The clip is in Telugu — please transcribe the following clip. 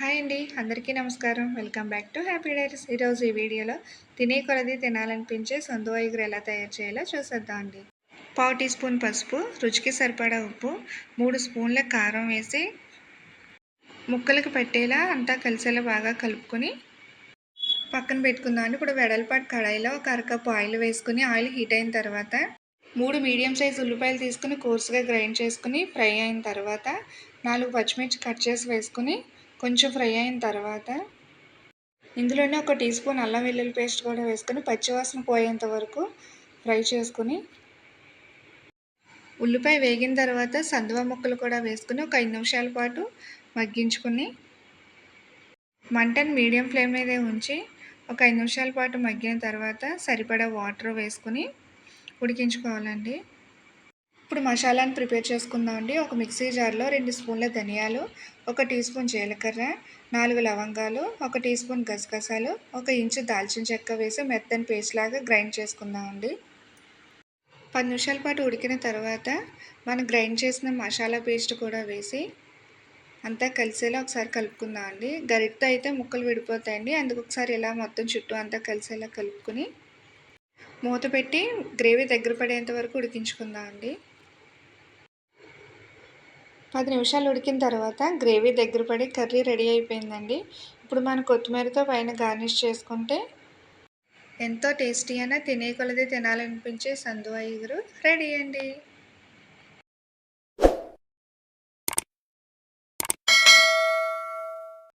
హాయ్ అండి అందరికీ నమస్కారం. Welcome back to happy diaries. ఈరోజు ఈ వీడియోలో తినే కొలది తినాలనిపించే సొంత వైగురు ఎలా తయారు చేయాలో చూసేద్దాం అండి. పావు టీ స్పూన్ పసుపు రుచికి సరిపడా ఉప్పు మూడు స్పూన్ల కారం వేసి ముక్కలకు పెట్టేలా అంతా కలిసేలా బాగా కలుపుకొని పక్కన పెట్టుకుందాం అండి. ఇప్పుడు వెడల్పాటు కడాయిలో ఒక అరకప్పు ఆయిల్ వేసుకుని ఆయిల్ హీట్ అయిన తర్వాత మూడు మీడియం సైజ్ ఉల్లిపాయలు తీసుకుని కోర్సుగా గ్రైండ్ చేసుకుని ఫ్రై అయిన తర్వాత నాలుగు పచ్చిమిర్చి కట్ చేసి వేసుకుని కొంచెం ఫ్రై అయిన తర్వాత ఇందులోనే ఒక టీ స్పూన్ అల్లం వెల్లుల్లి పేస్ట్ కూడా వేసుకొని పచ్చివాసన పోయేంత వరకు ఫ్రై చేసుకుని ఉల్లిపాయ వేగిన తర్వాత సందువ ముక్కలు కూడా వేసుకుని ఒక ఐదు నిమిషాల పాటు మగ్గించుకుని మంటను మీడియం ఫ్లేమ్ మీదే ఉంచి ఒక ఐదు నిమిషాల పాటు మగ్గిన తర్వాత సరిపడా వాటర్ వేసుకుని ఉడికించుకోవాలండి. ఇప్పుడు మసాలాను ప్రిపేర్ చేసుకుందామండి ఒక మిక్సీ జార్లో రెండు స్పూన్ల ధనియాలు ఒక టీ స్పూన్ జీలకర్ర నాలుగు లవంగాలు ఒక టీ స్పూన్ గసగసాలు ఒక ఇంచు దాల్చిన చెక్క వేసి మెత్తని పేస్ట్ లాగా గ్రైండ్ చేసుకుందామండి పది నిమిషాల పాటు ఉడికిన తర్వాత మనం గ్రైండ్ చేసిన మసాలా పేస్ట్ కూడా వేసి అంతా కలిసేలా ఒకసారి కలుపుకుందాం అండి. గరిటతో అయితే ముక్కలు విడిపోతాయండి. అందుకు ఒకసారి ఇలా మొత్తం చుట్టూ అంతా కలిసేలా కలుపుకొని మూత పెట్టి గ్రేవీ దగ్గర పడేంత వరకు ఉడికించుకుందాం అండి. పది నిమిషాలు ఉడికిన తర్వాత గ్రేవీ దగ్గర పడి కర్రీ రెడీ అయిపోయిందండి. ఇప్పుడు మనం కొత్తిమీరతో పైన గార్నిష్ చేసుకుంటే ఎంతో టేస్టీ అయినా తినే కొలది తినాలనిపించే సందు ఎగురు రెడీ అండి.